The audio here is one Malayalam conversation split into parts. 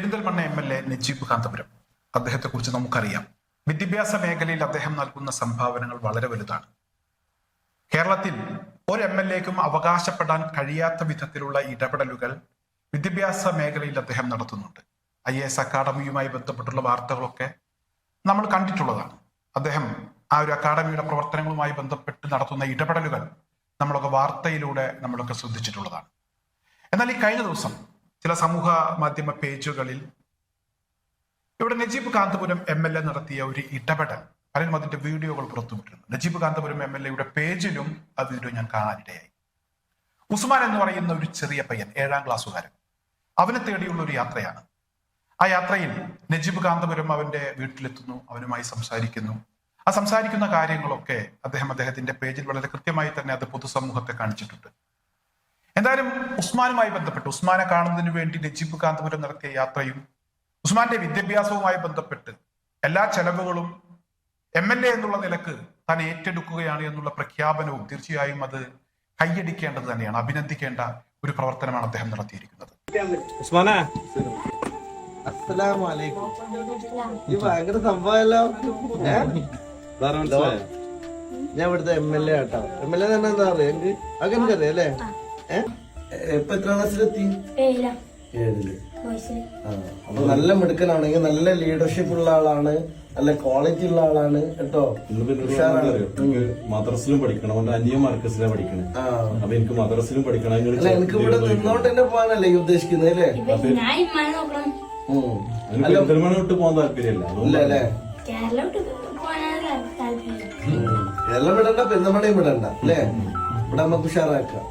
Perinthalmanna M L A Najeeb Kanthapuram. അദ്ദേഹത്തെക്കുറിച്ച് നമുക്കറിയാം. വിദ്യാഭ്യാസ മേഖലയിൽ അദ്ദേഹം നൽകുന്ന സംഭാവനകൾ വളരെ വലുതാണ്. കേരളത്തിൽ ഒരു എം എൽ എക്കും അവകാശപ്പെടാൻ കഴിയാത്ത വിധത്തിലുള്ള ഇടപെടലുകൾ വിദ്യാഭ്യാസ മേഖലയിൽ അദ്ദേഹം നടത്തുന്നുണ്ട്. ഐ എസ് അക്കാഡമിയുമായി ബന്ധപ്പെട്ടുള്ള വാർത്തകളൊക്കെ നമ്മൾ കണ്ടിട്ടുള്ളതാണ്. അദ്ദേഹം ആ ഒരു അക്കാഡമിയുടെ പ്രവർത്തനങ്ങളുമായി ബന്ധപ്പെട്ട് നടത്തുന്ന ഇടപെടലുകൾ നമ്മളൊക്കെ വാർത്തയിലൂടെ നമ്മളൊക്കെ ശ്രദ്ധിച്ചിട്ടുള്ളതാണ്. എന്നാൽ ഈ കഴിഞ്ഞ ദിവസം ചില സമൂഹ മാധ്യമ പേജുകളിൽ ഇവിടെ Najeeb Kanthapuram M L A നടത്തിയ ഒരു ഇടപെടൽ. പലരും അതിന്റെ വീഡിയോകൾ പുറത്തുവിട്ടിരുന്നു നജീബ് കാന്തപുരം എം എൽ എയുടെ പേജിലും ആ വീഡിയോ ഞാൻ കാണാനിടയായി. ഉസ്മാൻ എന്ന് പറയുന്ന ഒരു ചെറിയ പയ്യൻ ഏഴാം ക്ലാസ്സുകാരൻ. അവനെ തേടിയുള്ള ഒരു യാത്രയാണ്. ആ യാത്രയിൽ നജീബ് കാന്തപുരം അവന്റെ വീട്ടിലെത്തുന്നു അവനുമായി സംസാരിക്കുന്നു. ആ സംസാരിക്കുന്ന കാര്യങ്ങളൊക്കെ അദ്ദേഹം അദ്ദേഹത്തിന്റെ പേജിൽ വളരെ കൃത്യമായി തന്നെ അത് പൊതുസമൂഹത്തെ കാണിച്ചിട്ടുണ്ട്. എന്തായാലും ഉസ്മാനുമായി ബന്ധപ്പെട്ട് ഉസ്മാനെ കാണുന്നതിന് വേണ്ടി നജീബ് കാന്തപുരം നടത്തിയ യാത്രയും ഉസ്മാന്റെ വിദ്യാഭ്യാസവുമായി ബന്ധപ്പെട്ട് എല്ലാ ചെലവുകളും എം എൽ എ എന്നുള്ള നിലയ്ക്ക് താൻ ഏറ്റെടുക്കുകയാണ് എന്നുള്ള പ്രഖ്യാപനവും തീർച്ചയായും അത് കൈയടിക്കേണ്ടത് തന്നെയാണ് അഭിനന്ദിക്കേണ്ട ഒരു പ്രവർത്തനമാണ് അദ്ദേഹം നടത്തിയിരിക്കുന്നത്. ഉസ്മാനെ. ഈ ഭയങ്കര സംഭവമല്ലോ. ഞാൻ ഇവിടുത്തെ എം എൽ എ ആട്ടോ. എം എൽ എ തന്നെ എന്താ പറയാ? എനിക്ക് അല്ലേ? ഇപ്പൊ എത്ര ക്ലാസ്സിലെത്തി? ഏഴിൽ. ആ അപ്പൊ നല്ല മിടുക്കനാണെങ്കിൽ നല്ല ലീഡർഷിപ്പ് ഉള്ള ആളാണ് നല്ല ക്വാളിറ്റി ഉള്ള ആളാണ് കേട്ടോ? മദ്രസിലും പഠിക്കണം അവന്റെ അനിയൻ മർക്കസിലാണ് പഠിക്കണേ. ആ. അപ്പൊ എനിക്ക് മദ്രസിലും പഠിക്കണം അല്ല എനിക്ക് ഇവിടെ നിന്നോണ്ട് തന്നെ പോകാനല്ലേ ഉദ്ദേശിക്കുന്നത് അല്ലേ? വിട്ട് പോകാൻ താല്പര്യമില്ല അല്ലേ? കേരളം പോകാനാണ് താല്പര്യം എല്ലാം വിടണ്ട പെരുന്നമടയും വിടണ്ട അല്ലേ? ഇവിടെ നമുക്ക് ഉഷാറാക്കാം.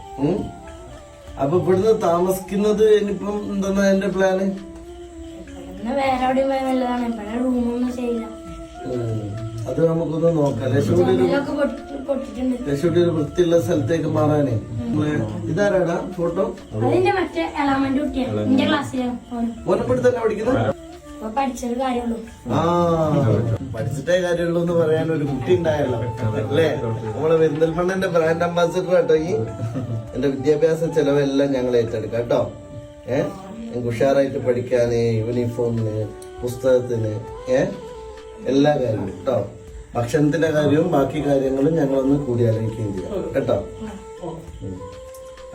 അപ്പൊ ഇവിടുന്ന് താമസിക്കുന്നത് ഇനിയിപ്പം എന്താ എന്റെ പ്ലാന് അത് നമുക്കൊന്ന് നോക്കാം. ലക്ഷ്മിയുടെ ഒരു വൃത്തിയുള്ള സ്ഥലത്തേക്ക് മാറാനേ. ഇതാരാടാ? ഫോട്ടോ. ഓനപ്പെടുത്ത് തന്നെ പഠിക്കുന്നത് പഠിച്ചിട്ടേ കാര്യമുള്ളൂ എന്ന് പറയാൻ ഒരു കുട്ടി ഉണ്ടായല്ലോ. അല്ലേ? നമ്മളെ പെരിന്തൽമണ്ണന്റെ ബ്രാൻഡ് അംബാസിഡർ കേട്ടോ ഈ. എന്റെ വിദ്യാഭ്യാസ ചെലവെല്ലാം ഞങ്ങൾ ഏറ്റെടുക്കാം കേട്ടോ. ഏഹ് ഞങ്ങൾക്ക് ഉഷാറായിട്ട് പഠിക്കാന് യൂണിഫോമിന് പുസ്തകത്തിന് ഏ? എല്ലാ കാര്യവും കേട്ടോ. ഭക്ഷണത്തിന്റെ കാര്യവും ബാക്കി കാര്യങ്ങളും ഞങ്ങളൊന്ന് കൂടിയാലോചിക്കുകയും ചെയ്യാം കേട്ടോ.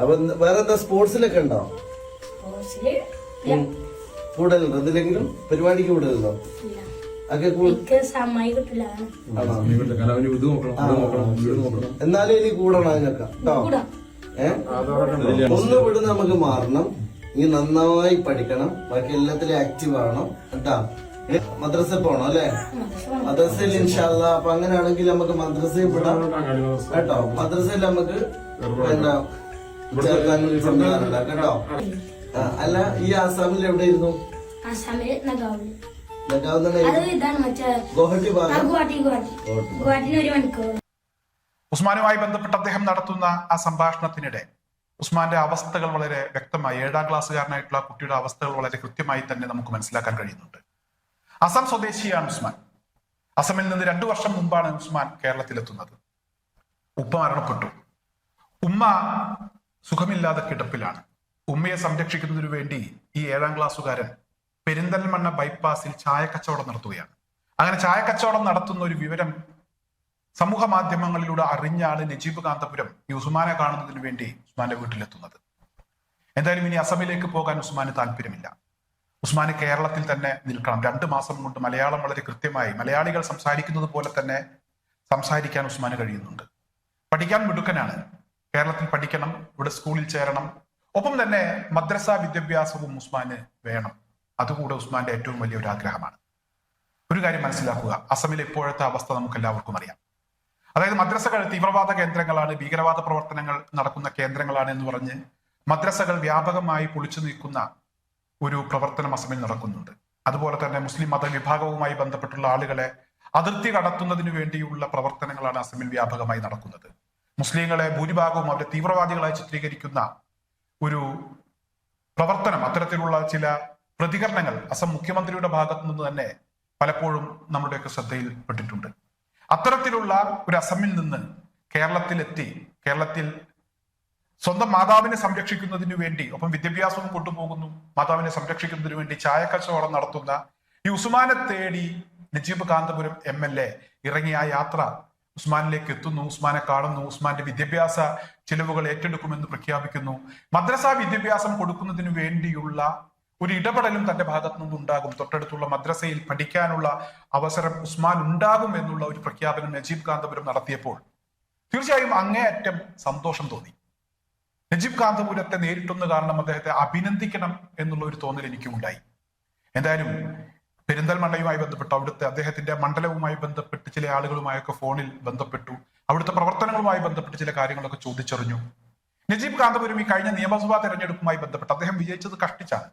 അപ്പൊ വേറെ എന്താ സ്പോർട്സിലൊക്കെ ഉണ്ടോ. കൂടുതലുണ്ടോ? എന്തിലെങ്കിലും പരിപാടിക്ക് കൂടുതലുണ്ടോ. എന്നാലും ഇനി കൂടണം അതിനൊക്കെ. കേട്ടോ? കൂടാ. ഏ ഒന്ന് വിട് നമുക്ക് മാറണം. ഇനി നന്നായി പഠിക്കണം. ബാക്കി എല്ലാത്തിലും ആക്റ്റീവ് ആവണം. കേട്ടാ? മദ്രസ പോണം അല്ലെ? മദ്രസയിൽ ഇൻഷാല്ല അപ്പൊ അങ്ങനെയാണെങ്കിൽ നമുക്ക് മദ്രസയിൽ വിടാം. കേട്ടോ? മദ്രസയിൽ നമുക്ക് എന്താ ചേർക്കാൻ സംവിധാനം കേട്ടോ? അല്ല ഈ ആസാമിൽ ആസാമിൽ ഇതാണ് മറ്റേ ഗുവാഹട്ടി ഭാഗം? ഗുവാഹട്ടി ഗുവാഹട്ടി. ഗുവാഹട്ടിന് ഒരു മണിക്കൂർ. ഉസ്മാനുമായി ബന്ധപ്പെട്ട് അദ്ദേഹം നടത്തുന്ന ആ സംഭാഷണത്തിനിടെ ഉസ്മാന്റെ അവസ്ഥകൾ വളരെ വ്യക്തമായി ഏഴാം ക്ലാസ്സുകാരനായിട്ടുള്ള കുട്ടിയുടെ അവസ്ഥകൾ വളരെ കൃത്യമായി തന്നെ നമുക്ക് മനസ്സിലാക്കാൻ കഴിയുന്നുണ്ട്. അസം സ്വദേശിയാണ് ഉസ്മാൻ. അസമിൽ നിന്ന് രണ്ടു വർഷം മുമ്പാണ് ഉസ്മാൻ കേരളത്തിലെത്തുന്നത്. ഉപ്പ മരണപ്പെട്ടു. ഉമ്മ സുഖമില്ലാതെ കിടപ്പിലാണ്. ഉമ്മയെ സംരക്ഷിക്കുന്നതിനു വേണ്ടി ഈ ഏഴാം ക്ലാസ്സുകാരൻ പെരിന്തൽമണ്ണ ബൈപ്പാസിൽ ചായക്കച്ചവടം നടത്തുകയാണ്. അങ്ങനെ ചായക്കച്ചവടം നടത്തുന്ന ഒരു വിവരം സമൂഹ മാധ്യമങ്ങളിലൂടെ അറിഞ്ഞാണ് നജീബ് കാന്തപുരം ഈ ഉസ്മാനെ കാണുന്നതിന് വേണ്ടി ഉസ്മാന്റെ വീട്ടിലെത്തുന്നത്. എന്തായാലും ഇനി അസമിലേക്ക് പോകാൻ ഉസ്മാന് താല്പര്യമില്ല. ഉസ്മാന് കേരളത്തിൽ തന്നെ നിൽക്കണം. രണ്ട് മാസം കൊണ്ട് മലയാളം വളരെ കൃത്യമായി മലയാളികൾ സംസാരിക്കുന്നത് പോലെ തന്നെ സംസാരിക്കാൻ ഉസ്മാന് കഴിയുന്നുണ്ട്. പഠിക്കാൻ മിടുക്കനാണ്. കേരളത്തിൽ പഠിക്കണം ഇവിടെ സ്കൂളിൽ ചേരണം. ഒപ്പം തന്നെ മദ്രസ വിദ്യാഭ്യാസവും ഉസ്മാന് വേണം. അതുകൂടെ ഉസ്മാന്റെ ഏറ്റവും വലിയ ഒരു ആഗ്രഹമാണ്. ഒരു കാര്യം മനസ്സിലാക്കുക. അസമിലെ ഇപ്പോഴത്തെ അവസ്ഥ നമുക്ക് എല്ലാവർക്കും അറിയാം. അതായത് മദ്രസകൾ തീവ്രവാദ കേന്ദ്രങ്ങളാണ് ഭീകരവാദ പ്രവർത്തനങ്ങൾ നടക്കുന്ന കേന്ദ്രങ്ങളാണ് എന്ന് പറഞ്ഞ് മദ്രസകൾ വ്യാപകമായി പൊളിച്ചു നീക്കുന്ന ഒരു പ്രവർത്തനം അസമിൽ നടക്കുന്നുണ്ട്. അതുപോലെ തന്നെ മുസ്ലിം മതവിഭാഗവുമായി ബന്ധപ്പെട്ടുള്ള ആളുകളെ അതിർത്തി കടത്തുന്നതിന് വേണ്ടിയുള്ള പ്രവർത്തനങ്ങളാണ് അസമിൽ വ്യാപകമായി നടക്കുന്നത്. മുസ്ലിങ്ങളെ ഭൂരിഭാഗവും അവരെ തീവ്രവാദികളായി ചിത്രീകരിക്കുന്ന ഒരു പ്രവർത്തനം അത്തരത്തിലുള്ള ചില പ്രതികരണങ്ങൾ അസം മുഖ്യമന്ത്രിയുടെ ഭാഗത്തു നിന്ന് തന്നെ പലപ്പോഴും നമ്മുടെയൊക്കെ ശ്രദ്ധയിൽപ്പെട്ടിട്ടുണ്ട്. അത്തരത്തിലുള്ള ഒരു അസമിൽ നിന്ന് കേരളത്തിലെത്തി കേരളത്തിൽ സ്വന്തം മാതാവിനെ സംരക്ഷിക്കുന്നതിന് വേണ്ടി ഒപ്പം വിദ്യാഭ്യാസവും കൊണ്ടുപോകുന്നു മാതാവിനെ സംരക്ഷിക്കുന്നതിന് വേണ്ടി ചായക്കച്ചവടം നടത്തുന്ന ഈ ഉസ്മാനെ തേടി Najeeb Kanthapuram M L A ഇറങ്ങിയ ആ യാത്ര ഉസ്മാനിലേക്ക് എത്തുന്നു ഉസ്മാനെ കാണുന്നു ഉസ്മാന്റെ വിദ്യാഭ്യാസ ചിലവുകൾ ഏറ്റെടുക്കുമെന്ന് പ്രഖ്യാപിക്കുന്നു. മദ്രസ വിദ്യാഭ്യാസം കൊടുക്കുന്നതിന് വേണ്ടിയുള്ള ഒരു ഇടപെടലും തന്റെ ഭാഗത്തു നിന്നുണ്ടാകും തൊട്ടടുത്തുള്ള മദ്രസയിൽ പഠിക്കാനുള്ള അവസരം ഉസ്മാൻ ഉണ്ടാകും എന്നുള്ള ഒരു പ്രഖ്യാപനം നജീബ് കാന്തപുരം നടത്തിയപ്പോൾ തീർച്ചയായും അങ്ങേയറ്റം സന്തോഷം തോന്നി. നജീബ് കാന്തപുരത്തെ നേരിട്ടൊന്ന് കാരണം അദ്ദേഹത്തെ അഭിനന്ദിക്കണം എന്നുള്ള ഒരു തോന്നൽ എനിക്കും ഉണ്ടായി എന്തായാലും പെരിന്തൽമണ്ണയുമായി ബന്ധപ്പെട്ടു അവിടുത്തെ അദ്ദേഹത്തിന്റെ മണ്ഡലവുമായി ബന്ധപ്പെട്ട് ചില ആളുകളുമായൊക്കെ ഫോണിൽ ബന്ധപ്പെട്ടു. അവിടുത്തെ പ്രവർത്തനങ്ങളുമായി ബന്ധപ്പെട്ട് ചില കാര്യങ്ങളൊക്കെ ചോദിച്ചറിഞ്ഞു. നജീബ് കാന്തപുരം ഈ കഴിഞ്ഞ നിയമസഭാ തെരഞ്ഞെടുപ്പുമായി ബന്ധപ്പെട്ട് അദ്ദേഹം വിജയിച്ചത് കഷ്ടിച്ചാണ്.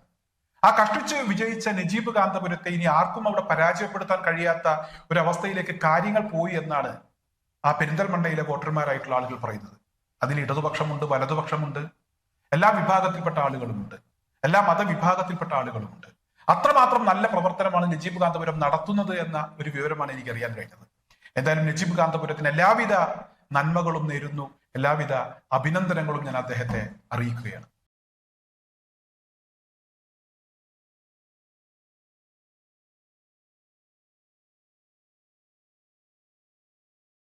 ആ കഷ്ടിച്ച് വിജയിച്ച നജീബ് കാന്തപുരത്തെ ഇനി ആർക്കും അവിടെ പരാജയപ്പെടുത്താൻ കഴിയാത്ത ഒരു അവസ്ഥയിലേക്ക് കാര്യങ്ങൾ പോയി എന്നാണ് ആ പെരിന്തൽമണ്ണയിലെ വോട്ടർമാരായിട്ടുള്ള ആളുകൾ പറയുന്നത്. അതിൽ ഇടതുപക്ഷമുണ്ട് വലതുപക്ഷമുണ്ട് എല്ലാ വിഭാഗത്തിൽപ്പെട്ട ആളുകളുമുണ്ട് എല്ലാ മതവിഭാഗത്തിൽപ്പെട്ട ആളുകളുമുണ്ട്. അത്രമാത്രം നല്ല പ്രവർത്തനമാണ് നജീബ് കാന്തപുരം നടത്തുന്നത് എന്ന ഒരു വിവരമാണ് എനിക്ക് അറിയാൻ കഴിഞ്ഞത്. എന്തായാലും നജീബ് കാന്തപുരത്തിന് എല്ലാവിധ നന്മകളും നേരുന്നു എല്ലാവിധ അഭിനന്ദനങ്ങളും ഞാൻ അദ്ദേഹത്തെ അറിയിക്കുകയാണ്.